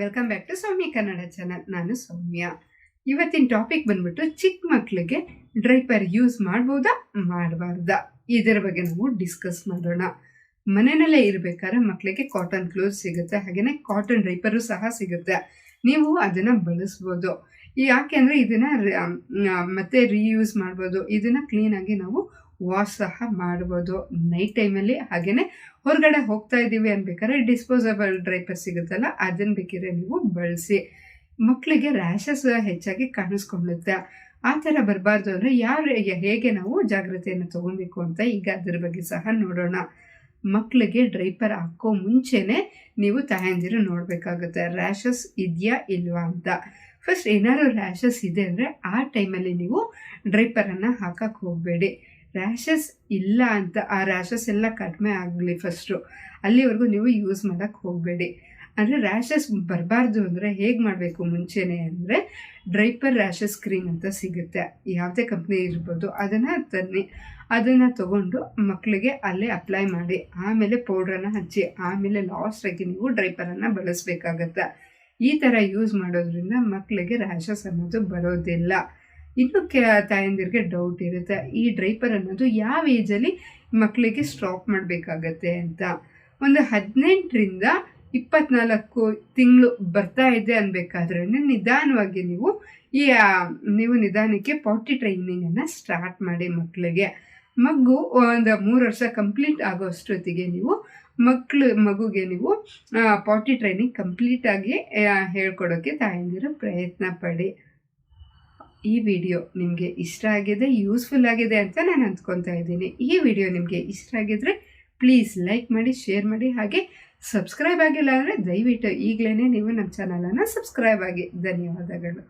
Welcome back to Soumya Kannada channel ನಾನು ಸೌಮ್ಯ. ಇವತ್ತಿನ topic ಬಂದ್ಬಿಟ್ಟು ಚಿಕ್ಕ ಮಕ್ಕಳಿಗೆ ಡ್ರೈಪರ್ ಯೂಸ್ ಮಾಡ್ಬೋದಾ? ಮಾಡಬಾರ್ದಾ? ಇದರ ಬಗ್ಗೆ ನಾವು ಡಿಸ್ಕಸ್ ಮಾಡೋಣ. ಮನೆಯಲ್ಲೇ ಇರಬೇಕಾದ್ರೆ ಮಕ್ಕಳಿಗೆ ಕಾಟನ್ ಕ್ಲೋತ್ ಸಿಗುತ್ತೆ ಹಾಗೆಯೇ ಕಾಟನ್ ಡ್ರೈಪರು ಸಹ ಸಿಗುತ್ತೆ. ನೀವು ಅದನ್ನು ಬಳಸ್ಬೋದು. ಯಾಕೆ ಅಂದರೆ ಇದನ್ನು ಮತ್ತೆ ರೀಯೂಸ್ ಮಾಡ್ಬೋದು. ಇದನ್ನು ಕ್ಲೀನಾಗಿ ನಾವು ವಾಶ್ ಸಹ ಮಾಡ್ಬೋದು ನೈಟ್ ಟೈಮಲ್ಲಿ ಹಾಗೆಯೇ ಹೊರಗಡೆ ಹೋಗ್ತಾ ಇದ್ದೀವಿ ಅನ್ಬೇಕಾದ್ರೆ ಡಿಸ್ಪೋಸಬಲ್ ಡ್ರೈಪರ್ ಸಿಗುತ್ತಲ್ಲ ಅದನ್ನ ಬೇಕಿದ್ರೆ ನೀವು ಬಳಸಿ. ಮಕ್ಕಳಿಗೆ ರ್ಯಾಷಸ್ ಹೆಚ್ಚಾಗಿ ಕಾಣಿಸ್ಕೊಳ್ಳುತ್ತೆ. ಆ ಥರ ಬರಬಾರ್ದು ಅಂದರೆ ಯಾರು ಹೇಗೆ ನಾವು ಜಾಗ್ರತೆಯನ್ನು ತಗೊಬೇಕು ಅಂತ ಈಗ ಅದ್ರ ಬಗ್ಗೆ ಸಹ ನೋಡೋಣ. ಮಕ್ಕಳಿಗೆ ಡ್ರೈಪರ್ ಹಾಕೋ ಮುಂಚೆನೇ ನೀವು ತಾಯಂದಿರು ನೋಡಬೇಕಾಗುತ್ತೆ ರ್ಯಾಷಸ್ ಇದೆಯಾ ಇಲ್ವಾ ಅಂತ. ಫಸ್ಟ್ ಏನಾದ್ರು ರ್ಯಾಷಸ್ ಇದೆ ಅಂದರೆ ಆ ಟೈಮಲ್ಲಿ ನೀವು ಡ್ರೈಪರನ್ನು ಹಾಕಕ್ಕೆ ಹೋಗಬೇಡಿ. ರ್ಯಾಷಸ್ ಇಲ್ಲ ಅಂತ, ಆ ರ್ಯಾಷಸ್ ಎಲ್ಲ ಕಡಿಮೆ ಆಗಲಿ ಫಸ್ಟು ಅಲ್ಲಿವರೆಗೂ ನೀವು ಯೂಸ್ ಮಾಡೋಕ್ಕೆ ಹೋಗಬೇಡಿ. ಅಂದರೆ ರ್ಯಾಷಸ್ ಬರಬಾರ್ದು ಅಂದರೆ ಹೇಗೆ ಮಾಡಬೇಕು ಮುಂಚೆನೇ ಅಂದರೆ ಡ್ರೈಪರ್ ರ್ಯಾಷಸ್ ಕ್ರೀಮ್ ಅಂತ ಸಿಗುತ್ತೆ. ಯಾವುದೇ ಕಂಪ್ನಿ ಇರ್ಬೋದು, ಅದನ್ನು ತನ್ನಿ. ಅದನ್ನು ತಗೊಂಡು ಮಕ್ಕಳಿಗೆ ಅಲ್ಲೇ ಅಪ್ಲೈ ಮಾಡಿ. ಆಮೇಲೆ ಪೌಡ್ರನ್ನು ಹಚ್ಚಿ, ಆಮೇಲೆ ಲಾಸ್ಟಾಗಿ ನೀವು ಡ್ರೈಪರನ್ನು ಬಳಸಬೇಕಾಗತ್ತೆ. ಈ ಥರ ಯೂಸ್ ಮಾಡೋದ್ರಿಂದ ಮಕ್ಕಳಿಗೆ ರ್ಯಾಷಸ್ ಅನ್ನೋದು ಬರೋದಿಲ್ಲ. ಇನ್ನು ಕೆ ತಾಯಂದಿರಿಗೆ ಡೌಟ್ ಇರುತ್ತೆ. ಈ ಡ್ರೈಪರ್ ಅನ್ನೋದು ಯಾವ ಏಜಲ್ಲಿ ಮಕ್ಕಳಿಗೆ ಸ್ಟಾಪ್ ಮಾಡಬೇಕಾಗತ್ತೆ ಅಂತ. ಒಂದು ಹದಿನೆಂಟರಿಂದ ಇಪ್ಪತ್ನಾಲ್ಕು ತಿಂಗಳು ಬರ್ತಾ ಇದೆ ಅನ್ಬೇಕಾದ್ರೆ ನಿಧಾನವಾಗಿ ನೀವು ಈ ನೀವು ನಿಧಾನಕ್ಕೆ ಪಾಟಿ ಟ್ರೈನಿಂಗನ್ನು ಸ್ಟಾರ್ಟ್ ಮಾಡಿ ಮಕ್ಕಳಿಗೆ ಮಗು ಒಂದು ಮೂರು ವರ್ಷ ಕಂಪ್ಲೀಟ್ ಆಗೋ ಅಷ್ಟೊತ್ತಿಗೆ ನೀವು ಮಕ್ಕಳು ಮಗುಗೆ ನೀವು ಪಾಟಿ ಟ್ರೈನಿಂಗ್ ಕಂಪ್ಲೀಟಾಗಿ ಹೇಳ್ಕೊಡೋಕ್ಕೆ ತಾಯಂದಿರು ಪ್ರಯತ್ನ ಪಡಿ. ಈ ವಿಡಿಯೋ ನಿಮಗೆ ಇಷ್ಟ ಆಗಿದೆ ಯೂಸ್ಫುಲ್ ಆಗಿದೆ ಅಂತ ನಾನು ಅಂದ್ಕೊತಾ ಇದ್ದೀನಿ. ಈ ವಿಡಿಯೋ ನಿಮಗೆ ಇಷ್ಟ ಆಗಿದ್ರೆ ಪ್ಲೀಸ್ ಲೈಕ್ ಮಾಡಿ ಶೇರ್ ಮಾಡಿ, ಹಾಗೆ ಸಬ್ಸ್ಕ್ರೈಬ್ ಆಗಿಲ್ಲ ಅಂದರೆ ದಯವಿಟ್ಟು ಈಗಲೇ ನೀವು ನಮ್ಮ ಚಾನಲನ್ನು ಸಬ್ಸ್ಕ್ರೈಬ್ ಆಗಿ. ಧನ್ಯವಾದಗಳು.